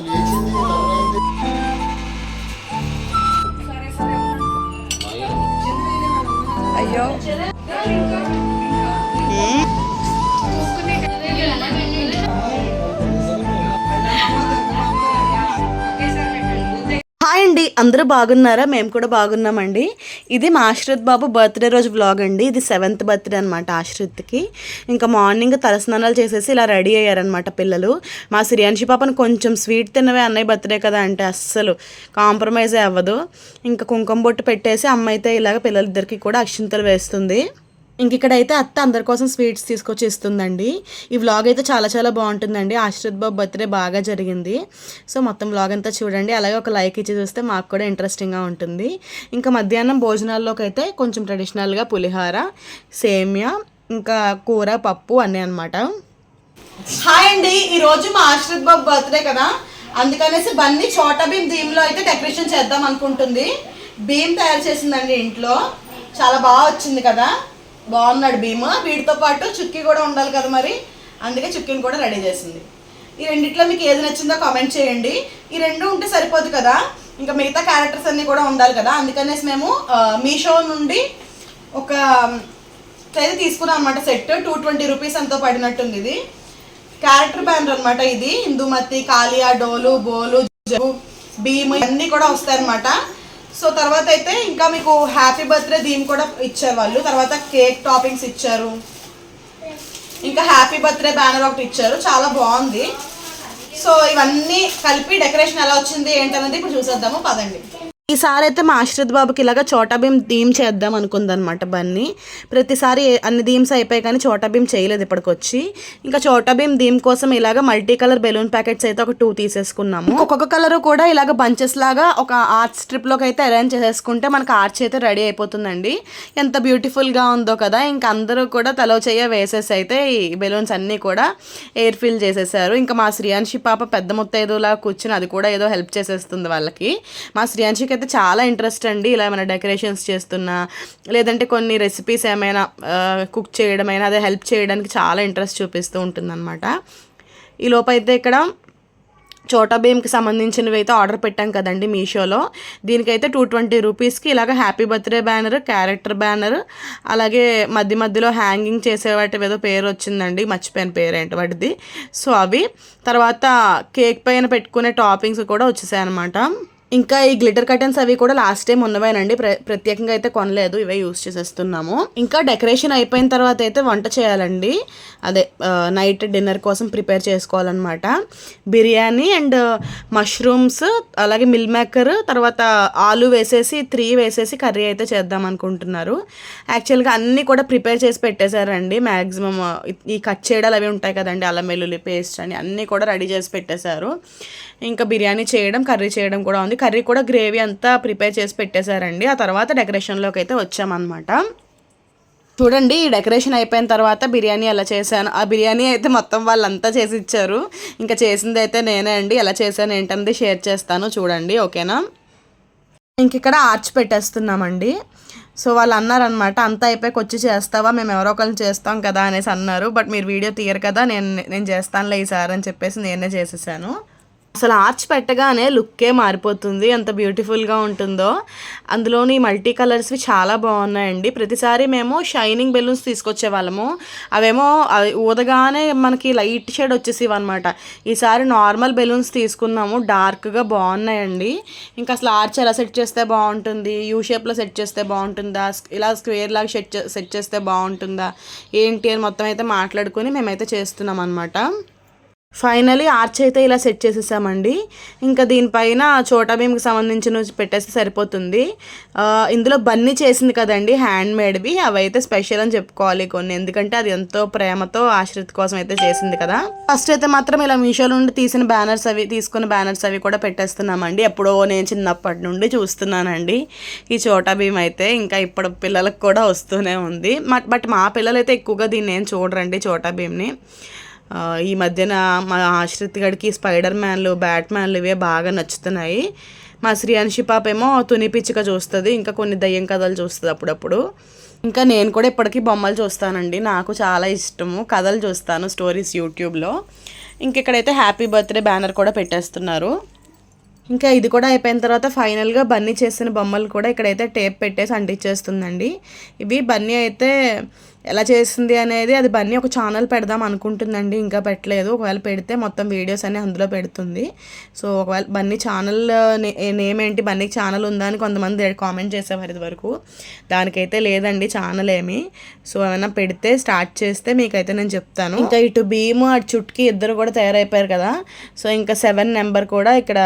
అది అందరూ బాగున్నారా? మేము కూడా బాగున్నామండి. ఇది మా ఆశ్రిత్ బాబు బర్త్డే రోజు వ్లాగ్ అండి. ఇది సెవెంత్ బర్త్డే అనమాట ఆశ్రిత్కి. ఇంకా మార్నింగ్ తలస్నానాలు చేసేసి ఇలా రెడీ అయ్యారనమాట పిల్లలు. మా శ్రియాన్షి పాపను కొంచెం స్వీట్ తినవే అన్నయ్య బర్త్డే కదా అంటే అస్సలు కాంప్రమైజ్ అవ్వదు. ఇంకా కుంకుమ బొట్టు పెట్టేసి అమ్మ అయితే ఇలాగ పిల్లలిద్దరికి కూడా అక్షింతలు వేస్తుంది. ఇంక ఇక్కడైతే అత్త అందరి కోసం స్వీట్స్ తీసుకొచ్చి ఇస్తుందండి. ఈ వ్లాగ్ అయితే చాలా చాలా బాగుంటుందండి. ఆశ్రిత్ బాబు బర్త్డే బాగా జరిగింది. సో మొత్తం వ్లాగ్ అంతా చూడండి. అలాగే ఒక లైక్ ఇచ్చి చూస్తే మాకు కూడా ఇంట్రెస్టింగ్గా ఉంటుంది. ఇంకా మధ్యాహ్నం భోజనాల్లోకి అయితే కొంచెం ట్రెడిషనల్గా పులిహార సేమియా ఇంకా కూర పప్పు అన్నీ అనమాట హాయ్ అండి. ఈరోజు మా ఆశ్రిత్ బాబు బర్త్డే కదా. అందుకనేసి బన్నీ చోటా భీమ్ థీమ్లో అయితే డెకరేషన్ చేద్దాం అనుకుంటుంది. భీమ్ తయారు చేసిందండి ఇంట్లో. చాలా బాగా వచ్చింది కదా. బాగున్నాడు భీమా. వీటితో పాటు చుక్కీ కూడా ఉండాలి కదా మరి. అందుకే చుక్కీని కూడా రెడీ చేసింది. ఈ రెండిట్లో మీకు ఏది నచ్చిందో కామెంట్ చేయండి. ఈ రెండు ఉంటే సరిపోదు కదా. ఇంకా మిగతా క్యారెక్టర్స్ అన్నీ కూడా ఉండాలి కదా. అందుకనేసి మేము మీషో నుండి ఒక అయితే తీసుకున్నాం అనమాట సెట్ టూ ట్వంటీ రూపీస్ ఎంతో పడినట్టుంది ఇది. క్యారెక్టర్ బ్యానర్ అనమాట ఇది. ఇందుమతి కాలియా డోలు బోలు జబు భీమ్ ఇవన్నీ కూడా వస్తాయన్నమాట. సో తర్వాత అయితే ఇంకా మీకు హ్యాపీ బర్త్డే థీమ్ కూడా ఇచ్చారు వాళ్ళు తర్వాత కేక్ టాపింగ్స్ ఇచ్చారు. ఇంకా హ్యాపీ బర్త్డే బ్యానర్ ఒకటి ఇచ్చారు. చాలా బాగుంది. సో ఇవన్నీ కలిపి డెకరేషన్ ఎలా వచ్చింది ఏంటనేది ఇప్పుడు చూసేద్దాము. పదండి. ఈసారి అయితే మా ఆశ్రిత్ బాబుకి ఇలాగ చోటా భీమ్ థీమ్ చేద్దాం అనుకుందనమాట బన్నీ. ప్రతిసారి అన్ని థీమ్స్ అయిపోయాయి కానీ చోటా భీమ్ చేయలేదు ఇప్పటికొచ్చి. ఇంకా చోటా భీం థీమ్ కోసం ఇలాగ మల్టీ కలర్ బెలూన్ ప్యాకెట్స్ అయితే ఒక టూ తీసేసుకున్నాము. ఒక్కొక్క కలర్ కూడా ఇలాగ బంచెస్ లాగా ఒక ఆర్ట్ స్ట్రిప్లోకి అయితే అరేంజ్ చేసేసుకుంటే మనకు ఆర్చ్ అయితే రెడీ అయిపోతుందండి. ఎంత బ్యూటిఫుల్గా ఉందో కదా. ఇంకా అందరూ కూడా తలో చేయ వేసేసి అయితే ఈ బెలూన్స్ అన్నీ కూడా ఎయిర్ ఫిల్ చేసేసారు. ఇంకా మా శ్రియాన్షి పాప పెద్ద మొత్తం కూర్చుని అది కూడా ఏదో హెల్ప్ చేసేస్తుంది వాళ్ళకి. మా శ్రియాన్షికి అయితే చాలా ఇంట్రెస్ట్ అండి. ఇలా ఏమైనా డెకరేషన్స్ చేస్తున్నా లేదంటే కొన్ని రెసిపీస్ ఏమైనా కుక్ చేయడమైనా అదే హెల్ప్ చేయడానికి చాలా ఇంట్రెస్ట్ చూపిస్తూ ఉంటుందన్నమాట. ఈ లోపైతే ఇక్కడ చోటా భీమ్కి సంబంధించినవి అయితే ఆర్డర్ పెట్టాం కదండి మీషోలో. దీనికైతే టూ ట్వంటీ రూపీస్కి ఇలాగ happy birthday banner character banner అలాగే మధ్య మధ్యలో హ్యాంగింగ్ చేసే వాటి ఏదో పేరు వచ్చిందండి. మర్చిపోయిన పేరు ఏంటి వాటిది. సో అవి. తర్వాత కేక్ పైన పెట్టుకునే టాపింగ్స్ కూడా వచ్చేసాయి అనమాట ఇంకా ఈ గ్లిటర్ కర్టన్స్ అవి కూడా లాస్ట్ టైం ఉన్నవేనండి ప్ర ప్రత్యేకంగా అయితే కొనలేదు. ఇవే యూస్ చేసేస్తున్నాము. ఇంకా డెకరేషన్ అయిపోయిన తర్వాత అయితే వంట చేయాలండి. అదే నైట్ డిన్నర్ కోసం ప్రిపేర్ చేసుకోవాలన్నమాట. బిర్యానీ అండ్ మష్రూమ్స్ అలాగే మిల్ మేకర్ తర్వాత ఆలు వేసేసి త్రీ వేసేసి కర్రీ అయితే చేద్దాం అనుకుంటున్నారు. యాక్చువల్గా అన్నీ కూడా ప్రిపేర్ చేసి పెట్టేశారండి. మ్యాక్సిమం ఈ కట్ చేయడాలు అవి ఉంటాయి కదండి. అల్లం వెల్లుల్లి పేస్ట్ అని అన్నీ కూడా రెడీ చేసి పెట్టేశారు. ఇంకా బిర్యానీ చేయడం కర్రీ చేయడం కూడా ఉంది. కర్రీ కూడా గ్రేవీ అంతా ప్రిపేర్ చేసి పెట్టేశారండి. ఆ తర్వాత డెకరేషన్లోకి అయితే వచ్చామన్నమాట. చూడండి ఈ డెకరేషన్ అయిపోయిన తర్వాత బిర్యానీ ఎలా చేశాను? ఆ బిర్యానీ అయితే మొత్తం వాళ్ళంతా చేసి ఇచ్చారు. ఇంకా చేసింది అయితే నేనే అండి. ఎలా చేశాను ఏంటన్నది షేర్ చేస్తాను చూడండి ఓకేనా? ఇంక ఇక్కడ ఆర్చ్ పెట్టేస్తున్నామండి. సో వాళ్ళు అన్నారనమాట అంతా అయిపోయాక వచ్చి చేస్తావా? మేము ఎవరో ఒకరిని చేస్తాం కదా అనేసి అన్నారు. బట్ మీరు వీడియో తీయరు కదా నేను నేను చేస్తానులే ఈసారి అని చెప్పేసి నేనే చేసేసాను. అసలు ఆర్చ్ పెట్టగానే లుక్కే మారిపోతుంది ఎంత బ్యూటిఫుల్గా ఉంటుందో. అందులోని మల్టీ కలర్స్వి చాలా బాగున్నాయండి. ప్రతిసారి మేము షైనింగ్ బెలూన్స్ తీసుకొచ్చే వాళ్ళము. అవేమో అవి ఊదగానే మనకి లైట్ షేడ్ వచ్చేసేవి అనమాట ఈసారి నార్మల్ బెలూన్స్ తీసుకున్నాము. డార్క్గా బాగున్నాయండి. ఇంకా అసలు ఆర్చ్ ఎలా సెట్ చేస్తే బాగుంటుంది? యూ షేప్లో సెట్ చేస్తే బాగుంటుందా? ఇలా స్క్వేర్ లాగా సెట్ సెట్ చేస్తే బాగుంటుందా? ఏంటి అని మొత్తం అయితే మాట్లాడుకొని మేమైతే చేస్తున్నాం అనమాట ఫైనలీ ఆర్చ్ అయితే ఇలా సెట్ చేసేసామండి. ఇంకా దీనిపైన చోటా భీమ్కి సంబంధించిన పెట్టేస్తే సరిపోతుంది. ఇందులో బన్నీ చేసింది కదండి హ్యాండ్ మేడ్వి అవి అయితే స్పెషల్ అని చెప్పుకోవాలి కొన్ని. ఎందుకంటే అది ఎంతో ప్రేమతో ఆశ్రిత్ కోసం అయితే చేసింది కదా. ఫస్ట్ అయితే మాత్రం ఇలా మీషో నుండి తీసిన బ్యానర్స్ అవి తీసుకున్న బ్యానర్స్ అవి కూడా పెట్టేస్తున్నామండి. ఎప్పుడో నేను చిన్నప్పటి నుండి చూస్తున్నానండి. ఈ చోటా భీమ్ అయితే ఇంకా ఇప్పుడు పిల్లలకు కూడా వస్తూనే ఉంది. బట్ మా పిల్లలైతే ఎక్కువగా దీన్ని ఏం చూడరండి చోటా భీమ్ని. ఈ మధ్యన మా ఆశ్రిత్ గడికి స్పైడర్ మ్యాన్లు బ్యాట్ మ్యాన్లు ఇవే బాగా నచ్చుతున్నాయి. మా శ్రీ పాప ఏమో తుని పిచ్చిక చూస్తుంది ఇంకా కొన్ని దయ్యం కథలు చూస్తుంది అప్పుడప్పుడు. ఇంకా నేను కూడా ఇప్పటికీ బొమ్మలు చూస్తానండి. నాకు చాలా ఇష్టము. కథలు చూస్తాను స్టోరీస్ యూట్యూబ్లో. ఇంకెక్కడైతే హ్యాపీ బర్త్డే బ్యానర్ కూడా పెట్టేస్తున్నారు. ఇంకా ఇది కూడా అయిపోయిన తర్వాత ఫైనల్గా బన్నీ చేసిన బొమ్మలు కూడా ఇక్కడైతే టేప్ పెట్టేసి అంటించేస్తుందండి. ఇవి బన్నీ అయితే ఎలా చేస్తుంది అనేది అది బన్నీ ఒక ఛానల్ పెడదాం అనుకుంటుందండి ఇంకా పెట్టలేదు. ఒకవేళ పెడితే మొత్తం వీడియోస్ అన్నీ అందులో పెడుతుంది. సో ఒకవేళ బన్నీ ఛానల్ నేమ్ ఏంటి బన్నీకి ఛానల్ ఉందా అని కొంతమంది కామెంట్ చేసేవారు ఇది వరకు దానికైతే లేదండి ఛానల్ ఏమి. సో ఏమైనా పెడితే స్టార్ట్ చేస్తే మీకైతే నేను చెప్తాను. ఇంకా ఇటు భీము అటు చుట్టుకి ఇద్దరు కూడా తయారైపోయారు కదా. సో ఇంకా సెవెన్ నెంబర్ కూడా ఇక్కడ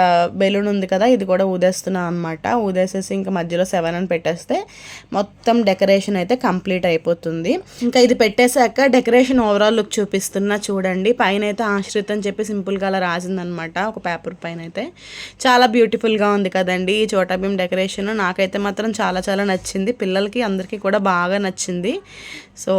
బెలూన్ ఉంది కదా ఇది కూడా ఊదేస్తున్నాను అనమాట ఊదేసేసి ఇంకా మధ్యలో సెవెన్ అని పెట్టేస్తే మొత్తం డెకరేషన్ అయితే కంప్లీట్ అయిపోతుంది. ఇంకా ఇది పెట్టేశాక డెకరేషన్ ఓవరాల్ లుక్ చూపిస్తున్నా చూడండి. పైన అయితే ఆశ్రిత్ అని చెప్పి సింపుల్గా అలా రాసిందనమాట ఒక పేపర్ పైన అయితే చాలా బ్యూటిఫుల్గా ఉంది కదండి ఈ చోటా భీమ్ డెకరేషన్. నాకైతే మాత్రం చాలా చాలా నచ్చింది. పిల్లలకి అందరికీ కూడా బాగా నచ్చింది. సో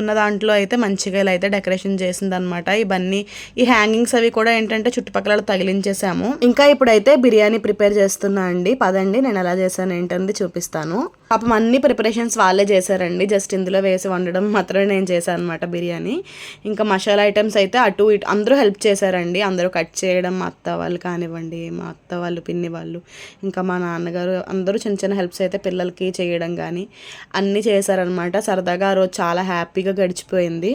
ఉన్న దాంట్లో అయితే మంచిగా ఇలా అయితే డెకరేషన్ చేసిందనమాట ఇవన్నీ ఈ హ్యాంగింగ్స్ అవి కూడా ఏంటంటే చుట్టుపక్కల తగిలించేసాము ఇంకా ఇప్పుడైతే బిర్యానీ ప్రిపేర్ చేస్తున్నా అండి. పదండి నేను ఎలా చేశాను ఏంటంది చూపిస్తాను. పాపం అన్ని ప్రిపరేషన్స్ వాళ్ళే చేశారండి. జస్ట్ ఇందులో వేసి వండడం మాత్రమే నేను చేశాను అనమాట బిర్యానీ. ఇంకా మసాలా ఐటమ్స్ అయితే అటు ఇటు అందరూ హెల్ప్ చేశారండి. అందరూ కట్ చేయడం మా అత్త వాళ్ళు కానివ్వండి మా అత్త వాళ్ళు పిన్ని వాళ్ళు ఇంకా మా నాన్నగారు అందరూ చిన్న చిన్న హెల్ప్స్ అయితే పిల్లలకి చేయడం కానీ అన్నీ చేశారనమాట సరదాగా ఆ రోజు చాలా హ్యాపీగా గడిచిపోయింది.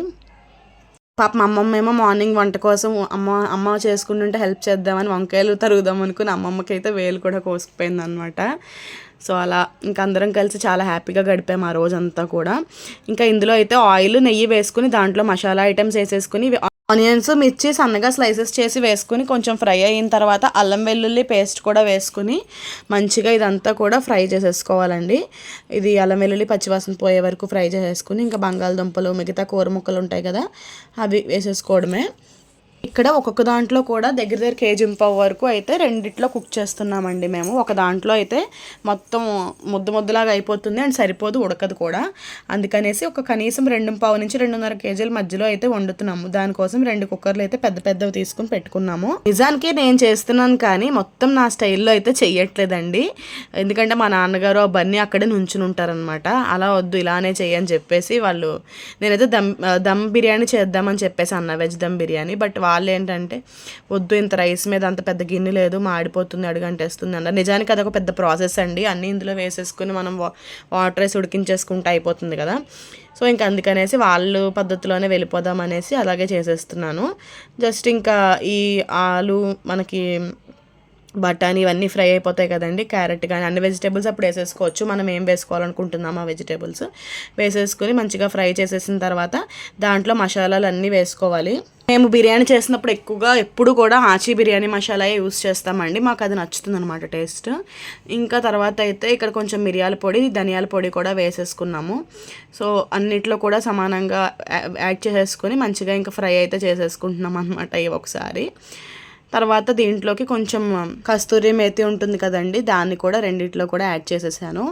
పాప మా అమ్మమ్మ ఏమో మార్నింగ్ వంట కోసం అమ్మ అమ్మ చేసుకుంటుంటే హెల్ప్ చేద్దామని వంకాయలు తరుగుదాం అనుకుని అమ్మమ్మకి అయితే వేలు కూడా కోసుకుపోయింది అనమాట సో అలా ఇంకా అందరం కలిసి చాలా హ్యాపీగా గడిపాము ఆ రోజంతా కూడా. ఇంకా ఇందులో అయితే ఆయిల్ నెయ్యి వేసుకుని దాంట్లో మసాలా ఐటమ్స్ వేసేసుకుని ఆనియన్స్ మిర్చి సన్నగా స్లైసెస్ చేసి వేసుకుని కొంచెం ఫ్రై అయిన తర్వాత అల్లం వెల్లుల్లి పేస్ట్ కూడా వేసుకుని మంచిగా ఇదంతా కూడా ఫ్రై చేసేసుకోవాలండి. ఇది అల్లం వెల్లుల్లి పచ్చివాసన పోయే వరకు ఫ్రై చేసేసుకుని ఇంకా బంగాళదుంపలు మిగతా కూర ముక్కలు ఉంటాయి కదా అవి వేసేసుకోవడమే. ఇక్కడ ఒక్కొక్క దాంట్లో కూడా దగ్గర దగ్గర కేజీ పావు వరకు అయితే రెండిట్లో కుక్ చేస్తున్నామండి మేము. ఒక దాంట్లో అయితే మొత్తం ముద్ద ముద్దలాగా అయిపోతుంది అండ్ సరిపోదు ఉడకదు కూడా. అందుకనేసి ఒక కనీసం రెండు పావు నుంచి రెండున్నర కేజీల మధ్యలో అయితే వండుతున్నాము. దానికోసం రెండు కుక్కర్లు అయితే పెద్ద పెద్దవి తీసుకుని పెట్టుకున్నాము. నిజానికి నేను చేస్తున్నాను కానీ మొత్తం నా స్టైల్లో అయితే చెయ్యట్లేదండి. ఎందుకంటే మా నాన్నగారు ఆ బన్నీ అక్కడే నుంచుని ఉంటారనమాట అలా వద్దు ఇలానే చెయ్యని చెప్పేసి వాళ్ళు నేనైతే దమ్ దమ్ బిర్యానీ చేద్దామని చెప్పేసి అన్న వెజ్ దమ్ బిర్యానీ. బట్ వాళ్ళు ఏంటంటే వద్దు ఇంత రైస్ మీద అంత పెద్ద గిన్నె లేదు మాడిపోతుంది అడుగంటేస్తుంది అన్నారు. నిజానికి అదొక పెద్ద ప్రాసెస్ అండి. అన్నీ ఇందులో వేసేసుకుని మనం వాటర్ వేసి ఉడికించేసుకుంటే అయిపోతుంది కదా. సో ఇంకా అందుకనేసి వాళ్ళు పద్ధతిలోనే వెళ్ళిపోదాం అనేసి అలాగే చేసేస్తున్నాను. జస్ట్ ఇంకా ఈ ఆలు మనకి బఠానీ ఇవన్నీ ఫ్రై అయిపోతాయి కదండి క్యారెట్ కానీ అన్ని వెజిటేబుల్స్ అప్పుడు వేసేసుకోవచ్చు. మనం ఏం వేసుకోవాలనుకుంటున్నాము ఆ వెజిటేబుల్స్? వేసేసుకొని మంచిగా ఫ్రై చేసేసిన తర్వాత దాంట్లో మసాలాలు అన్నీ వేసుకోవాలి. మేము బిర్యానీ చేసినప్పుడు ఎక్కువగా ఎప్పుడు కూడా ఆచి బిర్యానీ మసాలా యూస్ చేస్తామండి. మాకు అది నచ్చుతుంది అనమాట టేస్ట్. ఇంకా తర్వాత అయితే ఇక్కడ కొంచెం మిరియాల పొడి ధనియాల పొడి కూడా వేసేసుకున్నాము. సో అన్నిట్లో కూడా సమానంగా యాడ్ చేసేసుకొని మంచిగా ఇంకా ఫ్రై అయితే చేసేసుకుంటున్నాం అనమాట ఒకసారి. తర్వాత దీంట్లోకి కొంచెం కస్తూరి మేతి ఉంటుంది కదండి దాన్ని కూడా రెండిట్లో కూడా యాడ్ చేసేసాను.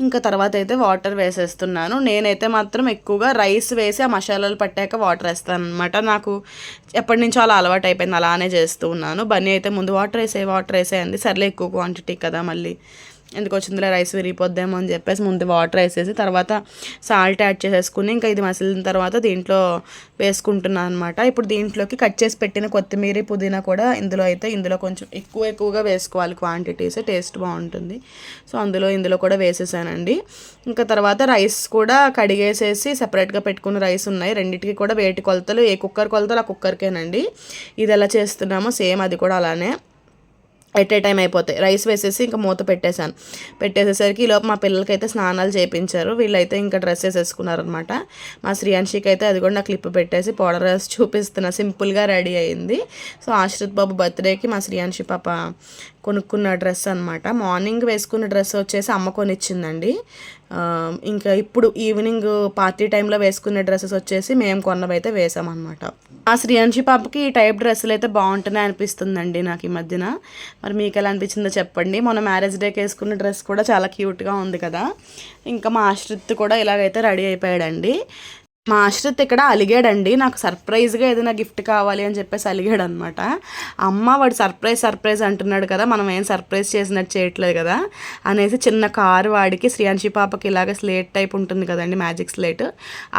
ఇంకా తర్వాత అయితే వాటర్ వేసేస్తున్నాను. నేనైతే మాత్రం ఎక్కువగా రైస్ వేసి ఆ మసాలాలు పట్టాక వాటర్ వేస్తాను అనమాట నాకు ఎప్పటి నుంచో అలా అలవాటు అయిపోయింది అలానే చేస్తూ ఉన్నాను. బన్నీ అయితే ముందు వాటర్ వేసే వాటర్ వేసేయండి. సర్లే ఎక్కువ క్వాంటిటీ కదా మళ్ళీ. ఎందుకు వచ్చిందిలే రైస్ విరిగిపోద్దేమో అని చెప్పేసి ముందు వాటర్ వేసేసి తర్వాత సాల్ట్ యాడ్ చేసేసుకుని ఇంకా ఇది మసిలిన తర్వాత దీంట్లో వేసుకుంటున్నాను అనమాట ఇప్పుడు దీంట్లోకి కట్ చేసి పెట్టిన కొత్తిమీర పుదీనా కూడా ఇందులో అయితే ఇందులో కొంచెం ఎక్కువ ఎక్కువగా వేసుకోవాలి క్వాంటిటీస్ టేస్ట్ బాగుంటుంది. సో అందులో ఇందులో కూడా వేసేసానండి. ఇంకా తర్వాత రైస్ కూడా కడిగేసేసి సపరేట్గా పెట్టుకున్న రైస్ ఉన్నాయి. రెండింటికి కూడా వేటి కొలతలు ఏ కుక్కర్ కొలతలు ఆ కుక్కర్కేనండి. ఇది ఎలా చేస్తున్నామో సేమ్ అది కూడా అలానే. ఎట్ ఏ టైం అయిపోతాయి రైస్ వేసేసి ఇంకా మూత పెట్టేశాను. పెట్టేసేసరికి ఈలోపు మా పిల్లలకైతే స్నానాలు చేయించారు వీళ్ళైతే ఇంకా డ్రెస్సెస్ వేసుకున్నారనమాట మా శ్రీయాంశికి అయితే అది కూడా నా క్లిప్ పెట్టేసి పౌడర్ డ్రెస్ చూపిస్తున్నా. సింపుల్గా రెడీ అయింది. సో ఆశ్రిత్ బాబు బర్త్డేకి మా శ్రీయాంశి పాప కొనుక్కున్న డ్రెస్ అనమాట మార్నింగ్ వేసుకున్న డ్రెస్ వచ్చేసి అమ్మ కొనిచ్చిందండి. ఇంకా ఇప్పుడు ఈవినింగ్ పార్టీ టైంలో వేసుకునే డ్రెస్సెస్ వచ్చేసి మేము కొన్నవైతే వేసామన్నమాట. ఆ శ్రీయాంశి పాపకి ఈ టైప్ డ్రెస్సులు అయితే బాగుంటున్నాయి అనిపిస్తుందండి నాకు ఈ మధ్యన. మరి మీకు ఎలా అనిపించిందో చెప్పండి. మొన్న మ్యారేజ్ డేకి వేసుకున్న డ్రెస్ కూడా చాలా క్యూట్గా ఉంది కదా. ఇంకా మా ఆశ్రిత్ కూడా ఇలాగైతే రెడీ అయిపోయాడండి. మా ఆశ్రిత్ ఇక్కడ అలిగాడండి. నాకు సర్ప్రైజ్గా ఏదైనా గిఫ్ట్ కావాలి అని చెప్పేసి అలిగాడు అనమాట అమ్మ వాడు సర్ప్రైజ్ సర్ప్రైజ్ అంటున్నాడు కదా మనం ఏం సర్ప్రైజ్ చేసినట్టు చేయట్లేదు కదా అనేసి చిన్న కారు వాడికి శ్రీయాంశి పాపకి ఇలాగ స్లేట్ టైప్ ఉంటుంది కదండి మ్యాజిక్ స్లేట్.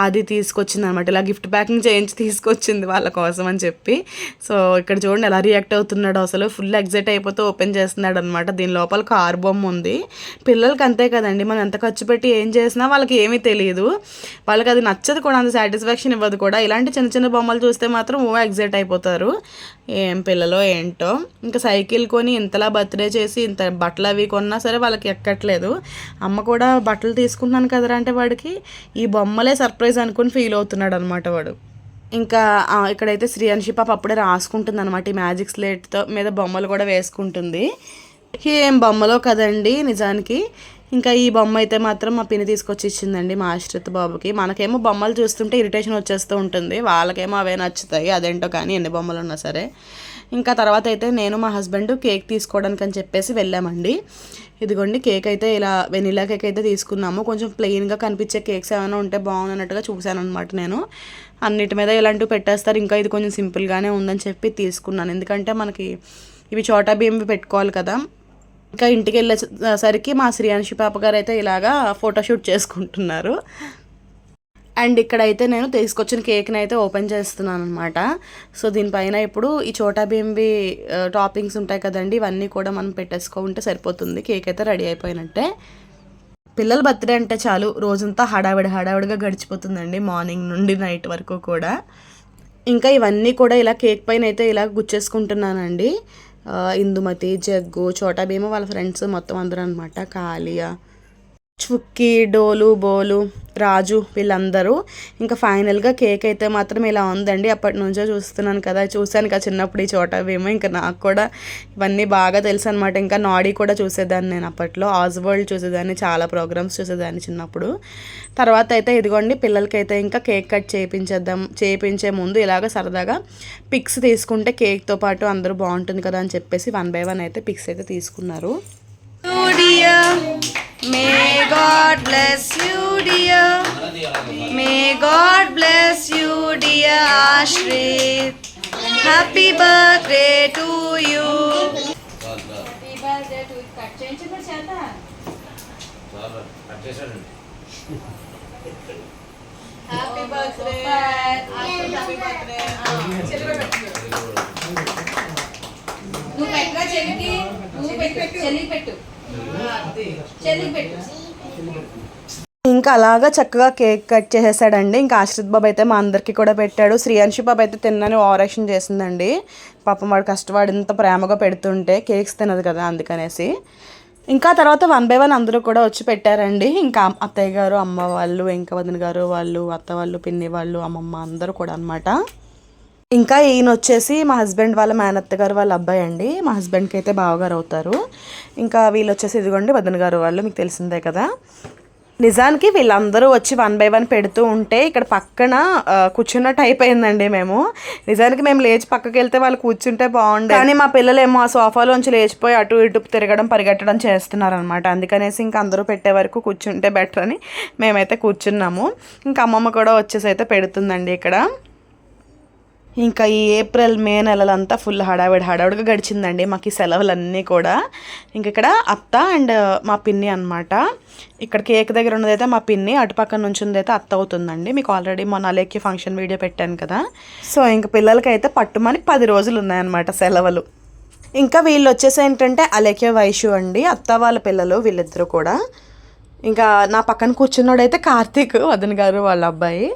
అది తీసుకొచ్చింది అనమాట ఇలా గిఫ్ట్ ప్యాకింగ్ చేయించి తీసుకొచ్చింది వాళ్ళ కోసం అని చెప్పి. సో ఇక్కడ చూడండి ఎలా రియాక్ట్ అవుతున్నాడు అసలు. ఫుల్ ఎగ్జైట్ అయిపోతే ఓపెన్ చేస్తున్నాడు అనమాట దీని లోపల కారు బొమ్మ ఉంది. పిల్లలకి అంతే కదండి. మనం ఎంత ఖర్చు పెట్టి ఏం చేసినా వాళ్ళకి ఏమీ తెలియదు వాళ్ళకి అది నచ్చదు కూడా అంత సాటిస్ఫాక్షన్ ఇవ్వదు కూడా. ఇలాంటి చిన్న చిన్న బొమ్మలు చూస్తే మాత్రం ఓ ఎగ్జైట్ అయిపోతారు. ఏం పిల్లలో ఏంటో. ఇంకా సైకిల్ కొని ఇంతలా బర్త్డే చేసి ఇంత బట్టలు అవి కొన్నా సరే వాళ్ళకి ఎక్కట్లేదు. అమ్మ కూడా బట్టలు తీసుకుంటున్నాను కదరా అంటే వాడికి ఈ బొమ్మలే సర్ప్రైజ్ అనుకుని ఫీల్ అవుతున్నాడు అనమాట వాడు. ఇంకా ఇక్కడైతే శ్రీ అనిషి పాప అప్పుడే రాసుకుంటుంది అనమాట ఈ మ్యాజిక్ స్లేట్తో మీద బొమ్మలు కూడా వేసుకుంటుంది. ఏం బొమ్మలో కదండి నిజానికి ఇంకా ఈ బొమ్మ అయితే మాత్రం మా పిన్ని తీసుకొచ్చి ఇచ్చిందండి మా ఆశ్రిత్ బాబుకి. మనకేమో బొమ్మలు చూస్తుంటే ఇరిటేషన్ వచ్చేస్తూ ఉంటుంది. వాళ్ళకేమో అవే నచ్చుతాయి. అదేంటో కానీ ఎన్ని బొమ్మలు ఉన్నా సరే. ఇంకా తర్వాత అయితే నేను మా హస్బెండ్ కేక్ తీసుకోవడానికి అని చెప్పేసి వెళ్ళామండి. ఇదిగోండి కేక్ అయితే ఇలా వెనిలా కేక్ అయితే తీసుకున్నాము. కొంచెం ప్లెయిన్గా కనిపించే కేక్స్ ఏమైనా ఉంటే బాగున్నట్టుగా చూశాను అనమాట నేను. అన్నిటి మీద ఇలాంటివి పెట్టేస్తారు. ఇంకా ఇది కొంచెం సింపుల్గానే ఉందని చెప్పి తీసుకున్నాను. ఎందుకంటే మనకి ఇవి చోటా బియ్యం పెట్టుకోవాలి కదా. ఇంకా ఇంటికి వెళ్ళేసరికి మా శ్రీయాంశి పాప గారు అయితే ఇలాగా ఫోటోషూట్ చేసుకుంటున్నారు. అండ్ ఇక్కడైతే నేను తీసుకొచ్చిన కేక్ని అయితే ఓపెన్ చేస్తున్నాను అనమాట సో దీనిపైన ఇప్పుడు ఈ చోటా భీమ్వి టాపింగ్స్ ఉంటాయి కదండి ఇవన్నీ కూడా మనం పెట్టేసుకుంటే సరిపోతుంది. కేక్ అయితే రెడీ అయిపోయినట్టే. పిల్లల బర్త్డే అంటే చాలు రోజంతా హడావిడి హడావిడిగా గడిచిపోతుందండి మార్నింగ్ నుండి నైట్ వరకు కూడా. ఇంకా ఇవన్నీ కూడా ఇలా కేక్ పైన అయితే ఇలా గుచ్చేసుకుంటున్నానండి. ఇందుమతి జగ్గు చోటా భీమ వాళ్ళ ఫ్రెండ్స్ మొత్తం అందరూ అనమాట కాలియా చుక్కి డోలు బోలు రాజు వీళ్ళందరూ ఇంకా ఫైనల్గా కేక్ అయితే మాత్రం ఇలా ఉందండి. అప్పటి నుంచో చూస్తున్నాను కదా చూశాను కదా చిన్నప్పుడు ఈ చోట వేమో ఇంకా నాకు కూడా ఇవన్నీ బాగా తెలుసు అనమాట ఇంకా నాడీ కూడా చూసేదాన్ని నేను అప్పట్లో. ఆజ్ వరల్డ్ చూసేదాన్ని చాలా ప్రోగ్రామ్స్ చూసేదాన్ని చిన్నప్పుడు. తర్వాత అయితే ఇదిగోండి పిల్లలకైతే ఇంకా కేక్ కట్ చేయించేద్దాం చేయించే ముందు ఇలాగ సరదాగా పిక్స్ తీసుకుంటే కేక్తో పాటు అందరూ బాగుంటుంది కదా అని చెప్పేసి వన్ బై వన్ అయితే పిక్స్ అయితే తీసుకున్నారు. dear. May God bless you, dear. May God bless you, dear Ashrit. Happy birthday to you. Happy birthday. Happy birthday. నువ్వు పెట్టరా చెల్లికి నువ్వు పెట్టు చెల్లికి పెట్టు చెల్లికి పెట్టు ఇంకా అలాగా చక్కగా కేక్ కట్ చేసేసాడండి. ఇంకా ఆశ్రిత్ బాబు అయితే మా అందరికీ కూడా పెట్టాడు. శ్రీయాంశి బాబు అయితే తిన్నాను ఓవరాక్షన్ చేసిందండి. పాపం వాడు కష్టపడి ఇంత ప్రేమగా పెడుతుంటే కేక్స్ తినదు కదా అందుకనేసి. ఇంకా తర్వాత వన్ బై వన్ అందరూ కూడా వచ్చి పెట్టారండి. ఇంకా అత్తయ్య గారు అమ్మ వాళ్ళు ఇంకా వదిన గారు వాళ్ళు అత్త వాళ్ళు పిన్ని వాళ్ళు అమ్మమ్మ అందరూ కూడా అనమాట ఇంకా ఈయన వచ్చేసి మా హస్బెండ్ వాళ్ళ మేనత్త గారు వాళ్ళ అబ్బాయి అండి. మా హస్బెండ్కి అయితే బావగారు అవుతారు. ఇంకా వీళ్ళు వచ్చేసి ఇదిగోండి వదిన గారు వాళ్ళు మీకు తెలిసిందే కదా. నిజానికి వీళ్ళందరూ వచ్చి వన్ బై వన్ పెడుతూ ఉంటే ఇక్కడ పక్కన కూర్చున్నట్టు అయిపోయిందండి మేము. నిజానికి మేము లేచి పక్కకి వెళ్తే వాళ్ళు కూర్చుంటే బాగుండే. కానీ మా పిల్లలేమో ఆ సోఫాలోంచి లేచిపోయి అటు ఇటు తిరగడం పరిగెట్టడం చేస్తున్నారనమాట అందుకనేసి ఇంకా అందరూ పెట్టే వరకు కూర్చుంటే బెటర్ అని మేమైతే కూర్చున్నాము. ఇంకా అమ్మమ్మ కూడా వచ్చేసి అయితే పెడుతుందండి ఇక్కడ. ఇంకా ఈ ఏప్రిల్ మే నెలలంతా ఫుల్ హడావిడి హడావిడిగా గడిచిందండి మాకు ఈ సెలవులన్నీ కూడా. ఇంక ఇక్కడ అత్త అండ్ మా పిన్ని అన్నమాట. ఇక్కడ కేక్ దగ్గర ఉన్నదైతే మా పిన్ని అటుపక్కన నుంచి ఉన్నదైతే అత్త అవుతుందండి. మీకు ఆల్రెడీ మొన్న అలెక్కి ఫంక్షన్ వీడియో పెట్టాను కదా. సో ఇంక పిల్లలకైతే పట్టుమని పది రోజులు ఉన్నాయన్నమాట సెలవులు. ఇంకా వీళ్ళు వచ్చేసి ఏంటంటే అలేఖ్య వైషు అండి అత్త వాళ్ళ పిల్లలు వీళ్ళిద్దరూ కూడా. ఇంకా నా పక్కన కూర్చున్నోడైతే కార్తీక్ వదన్ గారు వాళ్ళ అబ్బాయి.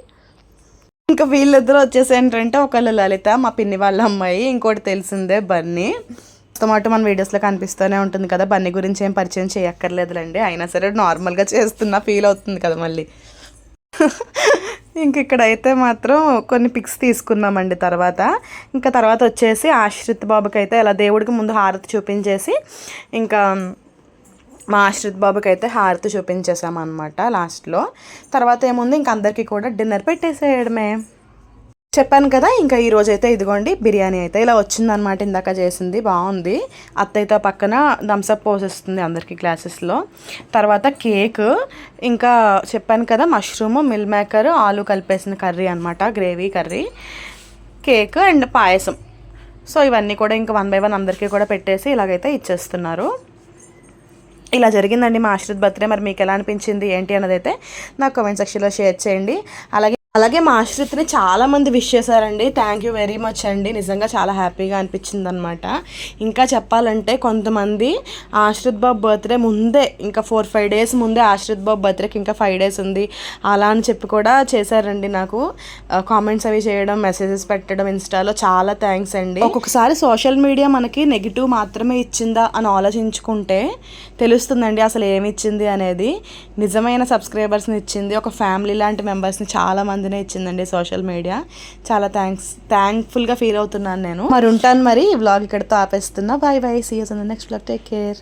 ఇంకా వీళ్ళిద్దరూ వచ్చేసి ఏంటంటే ఒకళ్ళు లలిత మా పిన్ని వాళ్ళ అమ్మాయి ఇంకోటి తెలిసిందే బన్నీ. టొమాటో మన వీడియోస్లో కనిపిస్తూనే ఉంటుంది కదా బన్నీ గురించి ఏం పరిచయం చేయక్కర్లేదులేండి. అయినా సరే నార్మల్గా చేస్తున్నా ఫీల్ అవుతుంది కదా మళ్ళీ. ఇంక ఇక్కడైతే మాత్రం కొన్ని పిక్స్ తీసుకున్నామండి తర్వాత. ఇంకా తర్వాత వచ్చేసి ఆశ్రిత్ బాబుకి అయితే అలా దేవుడికి ముందు హారతి చూపించేసి ఇంకా మా ఆశ్రిత్ బాబుకి అయితే హారతి చూపించేసామన్నమాట లాస్ట్లో. తర్వాత ఏముంది ఇంక అందరికీ కూడా డిన్నర్ పెట్టేసేయడమే. చెప్పాను కదా ఇంకా ఈరోజు అయితే ఇదిగోండి బిర్యానీ అయితే ఇలా వచ్చిందనమాట ఇందాక చేసింది బాగుంది. అత్తయ్యతో పక్కన థమ్స్అప్ పోసేస్తుంది అందరికీ గ్లాసెస్లో తర్వాత కేక్ ఇంకా చెప్పాను కదా మష్రూమ్ మిల్ మేకర్ ఆలు కలిపేసిన కర్రీ అనమాట gravy curry cake and payasam. So ఇవన్నీ కూడా ఇంకా వన్ బై వన్ అందరికీ కూడా పెట్టేసి ఇలాగైతే ఇచ్చేస్తున్నారు. ఇలా జరిగిందండి మా ఆశ్రిత్ బర్త్డే. మరి మీకు ఎలా అనిపించింది ఏంటి అన్నదైతే అయితే నాకు కామెంట్ సెక్షన్లో షేర్ చేయండి. అలాగే అలాగే మా ఆశ్రిత్ని చాలామంది విష్ చేశారండి. థ్యాంక్ యూ వెరీ మచ్ అండి. నిజంగా చాలా హ్యాపీగా అనిపించింది అనమాట ఇంకా చెప్పాలంటే కొంతమంది ఆశ్రిత్ బాబు బర్త్డే ముందే ఇంకా ఫోర్ ఫైవ్ డేస్ ముందే ఆశ్రిత్ బాబు బర్త్డేకి ఇంకా ఫైవ్ డేస్ ఉంది. అలా అని చెప్పి కూడా చేశారండి నాకు. కామెంట్స్ అవి చేయడం మెసేజెస్ పెట్టడం ఇన్స్టాలో చాలా థ్యాంక్స్ అండి. ఒక్కొక్కసారి సోషల్ మీడియా మనకి నెగిటివ్ మాత్రమే ఇచ్చిందా అని ఆలోచించుకుంటే తెలుస్తుందండి అసలు ఏమి ఇచ్చింది అనేది. నిజమైన సబ్స్క్రైబర్స్ని ఇచ్చింది ఒక ఫ్యామిలీ లాంటి మెంబర్స్ని చాలా మందినే ఇచ్చిందండి సోషల్ మీడియా. చాలా థ్యాంక్స్ థ్యాంక్ఫుల్గా ఫీల్ అవుతున్నాను నేను. మరి ఉంటాను మరి ఈ వ్లాగ్ ఇక్కడితో ఆపేస్తున్నా. Bye bye CS next vlog take care